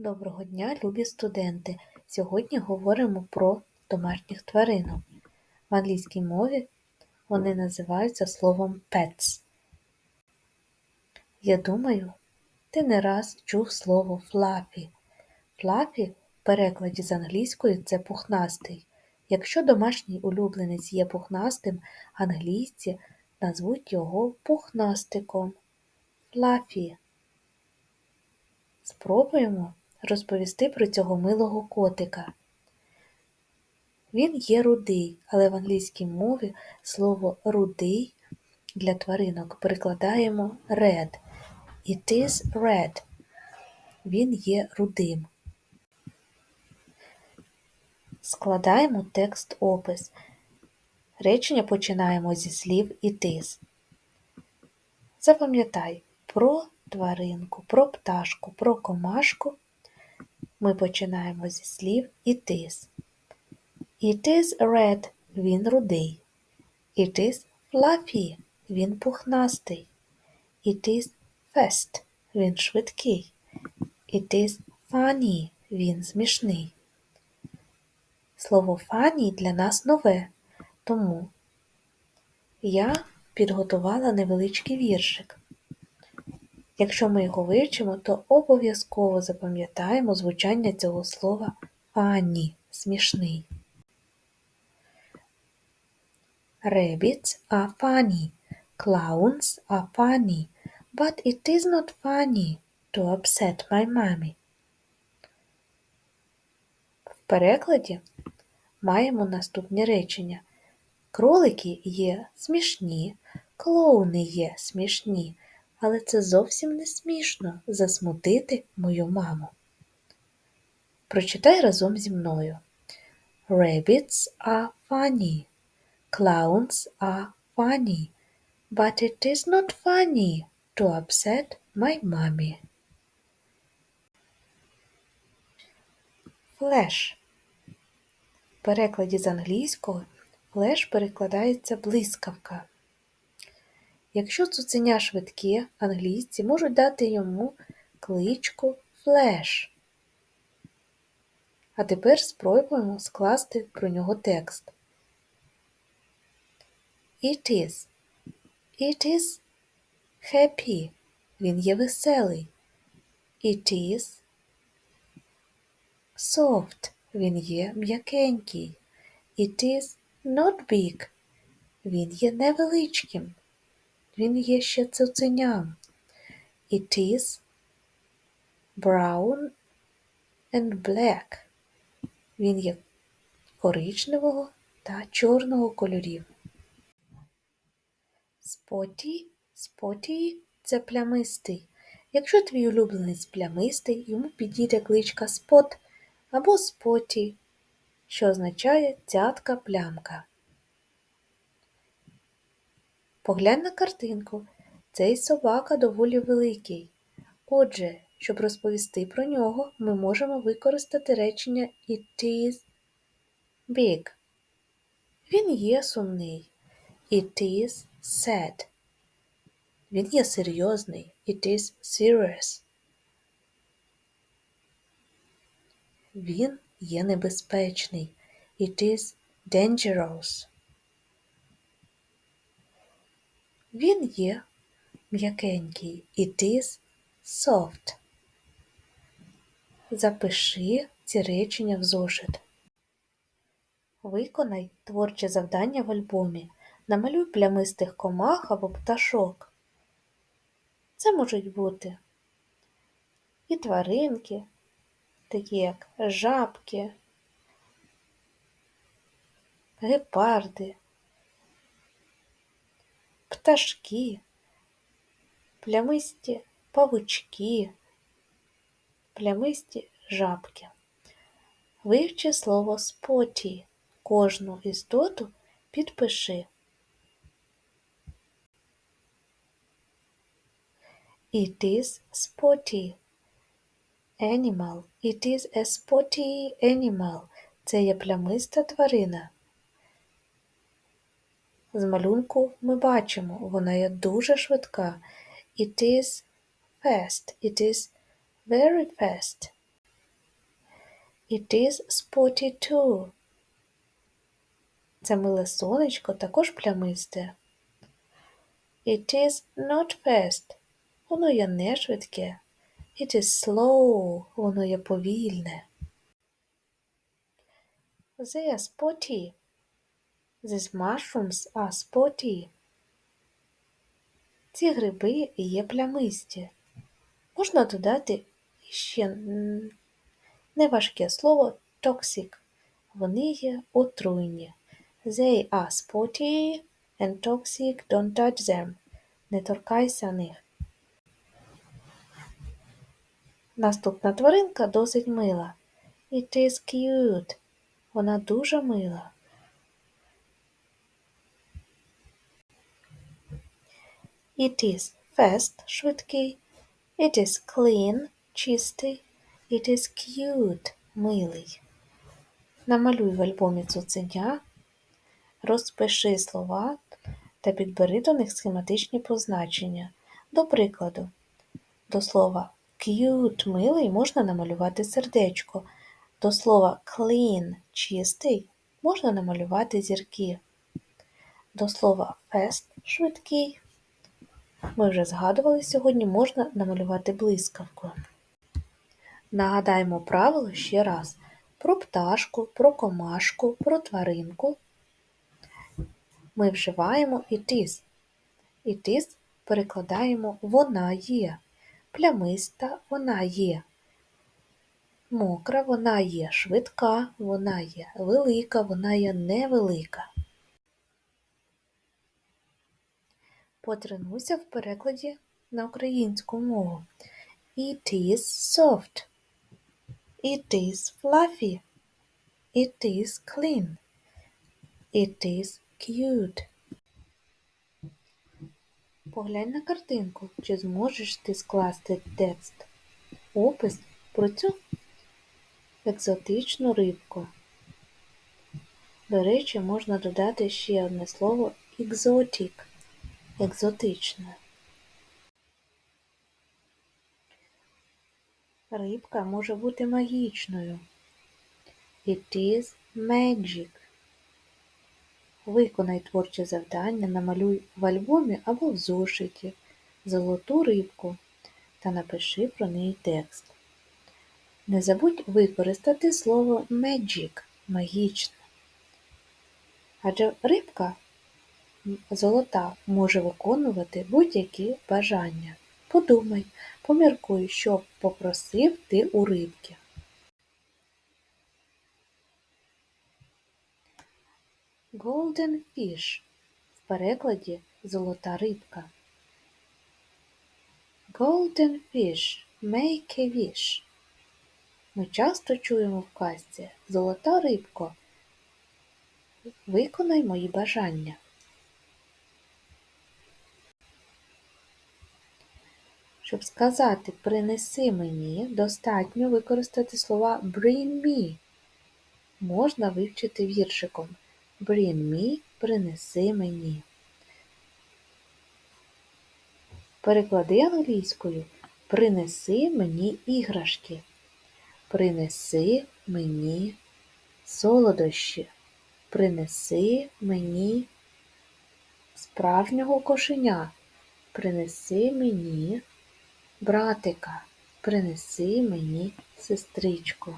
Доброго дня, любі студенти! Сьогодні говоримо про домашніх тваринок. В англійській мові вони називаються словом pets. Я думаю, ти не раз чув слово fluffy. Fluffy в перекладі з англійської це пухнастий. Якщо домашній улюбленець є пухнастим, англійці назвуть його пухнастиком. Fluffy. Спробуємо розповісти про цього милого котика. Він є рудий, але в англійській мові слово рудий для тваринок перекладаємо red. It is red. Він є рудим. Складаємо текст опис. Речення починаємо зі слів it is. Запам'ятай про тваринку, про пташку, про комашку ми починаємо зі слів it is. It is red, він рудий. It is fluffy, він пухнастий. It is fast, він швидкий. It is funny, він смішний. Слово funny для нас нове, тому я підготувала невеличкий віршик. Якщо ми його вивчимо, то обов'язково запам'ятаємо звучання цього слова funny – смішний. Rabbits are funny, clowns are funny, but it is not funny to upset my mommy. В перекладі маємо наступні речення. Кролики є смішні, клоуни є смішні, але це зовсім не смішно засмутити мою маму. Прочитай разом зі мною. Rabbits are funny. Clowns are funny. But it is not funny to upset my mommy. Флеш. В перекладі з англійського флеш перекладається блискавка. Якщо цуценя швидке, англійці можуть дати йому кличку Флеш. А тепер спробуємо скласти про нього текст. It is. It is happy. Він є веселий. It is soft. Він є м'якенький. It is not big. Він є невеличким. Він є ще цуценям. It is brown and black. Він є коричневого та чорного кольорів. Споті, споті це плямистий. Якщо твій улюбленець плямистий, йому підійде кличка спот або споті, що означає цятка плямка. Поглянь на картинку. Цей собака доволі великий. Отже, щоб розповісти про нього, ми можемо використати речення It is big. Він є сумний. It is sad. Він є серйозний. It is serious. Він є небезпечний. It is dangerous. Він є м'якенький. It is soft. Запиши ці речення в зошит. Виконай творче завдання в альбомі. Намалюй плямистих комах або пташок. Це можуть бути і тваринки, такі як жабки, гепарди, пташки, плямисті павучки, плямисті жабки. Вивчи слово споті. Кожну істоту підпиши. It is spotty animal. It is a spotty animal. Це є плямиста тварина. З малюнку ми бачимо, вона є дуже швидка. It is fast. It is very fast. It is spotty too. Це миле сонечко також плямисте. It is not fast. Воно є не швидке. It is slow. Воно є повільне. They are spotty. These mushrooms are spotty. Ці гриби є плямисті. Можна додати ще неважке слово toxic. Вони є отруйні. They are spotty and toxic, don't touch them. Не торкайся них. Наступна тваринка досить мила. It is cute. Вона дуже мила. It is fast, швидкий. It is clean, чистий. It is cute, милий. Намалюй в альбомі цуценя, розпиши слова та підбери до них схематичні позначення. До прикладу, до слова cute, милий можна намалювати сердечко. До слова clean, чистий можна намалювати зірки. До слова fast, швидкий. Ми вже згадували сьогодні, можна намалювати блискавку. Нагадаємо правило ще раз. Про пташку, про комашку, про тваринку ми вживаємо it is. It is перекладаємо вона є. Плямиста вона є. Мокра вона є, швидка вона є, велика вона є невелика. Потренуйся в перекладі на українську мову. It is soft. It is fluffy. It is clean. It is cute. Поглянь на картинку, чи зможеш ти скласти текст, опис про цю екзотичну рибку. До речі, можна додати ще одне слово exotic – екзотичне. Рибка може бути магічною. It is magic. Виконай творче завдання, намалюй в альбомі або в зошиті золоту рибку та напиши про неї текст. Не забудь використати слово magic магічне. Адже рибка золота може виконувати будь-які бажання. Подумай, поміркуй, що попросив ти у рибки. Golden fish в перекладі золота рибка. Golden fish make a wish. Ми часто чуємо в казці Золота рибко. Виконай мої бажання. Щоб сказати принеси мені, достатньо використати слова bring me. Можна вивчити віршиком. Bring me принеси мені. Переклади англійською. Принеси мені іграшки. Принеси мені солодощі. Принеси мені справжнього кошеня. Принеси мені братика, принеси мені сестричку.